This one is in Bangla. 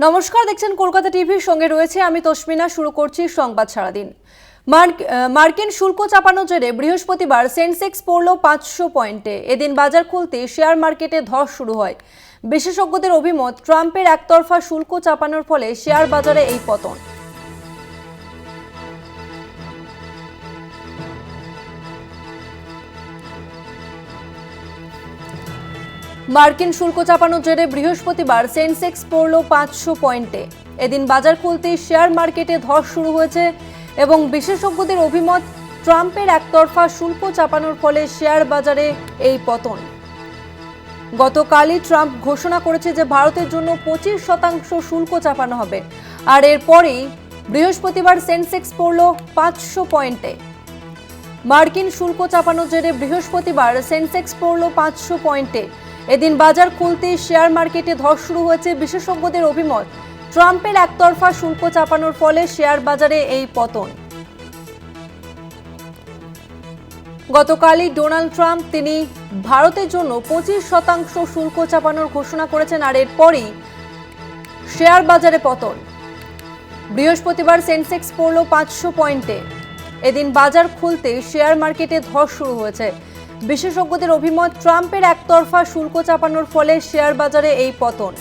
নমস্কার, দেখছেন কলকাতা টিভির সঙ্গে রয়েছে আমি তসমিনা, শুরু করছি সংবাদ সারাদিন। মার্ক- মার্কিন শুল্ক চাপানো জেরে বৃহস্পতিবার সেন্সেক্স পড়ল পাঁচশো পয়েন্টে। এদিন বাজার খুলতে শেয়ার মার্কেটে ধস শুরু হয়। বিশেষজ্ঞদের অভিমত, ট্রাম্পের একতরফা শুল্ক চাপানোর ফলে শেয়ার বাজারে এই পতন। মার্কিন শুল্ক চাপানোর জেরে বৃহস্পতিবার সেন্সেক্স পড়ল পাঁচশো পয়েন্টে। এদিন বাজার খুলতেই শেয়ার মার্কেটে ধস শুরু হয়েছে এবং বিশেষজ্ঞদের অভিমত, ট্রাম্পের একতরফা শুল্ক চাপানোর ফলে শেয়ার বাজারে এই পতন। গতকালই ট্রাম্প ঘোষণা করেছে যে ভারতের জন্য পঁচিশ শতাংশ শুল্ক চাপানো হবে। আর এরপরেই বৃহস্পতিবার সেন্সেক্স পড়ল পাঁচশো পয়েন্টে। মার্কিন শুল্ক চাপানোর জেরে বৃহস্পতিবার সেন্সেক্স পড়ল পাঁচশো পয়েন্টে। এদিন বাজার খুলতেই শেয়ার মার্কেটে ধস শুরু হয়েছে বিশেষজ্ঞদের অভিমত। ট্রাম্পের একতরফা শুল্ক চাপানোর ফলে শেয়ার বাজারে এই পতন। গতকালই ডোনাল্ড ট্রাম্প তিনি ভারতের জন্য পঁচিশ শতাংশ শুল্ক চাপানোর ঘোষণা করেছেন আর এরপরই শেয়ার বাজারে পতন। বৃহস্পতিবার সেন্সেক্স পড়ল পাঁচশো পয়েন্টে। এদিন বাজার খুলতে শেয়ার মার্কেটে ধস শুরু হয়েছে। বিশেষজ্ঞদের অভিমত ট্রাম্পের একতরফা শুল্ক চাপানোর ফলে শেয়ার বাজারে এই পতন।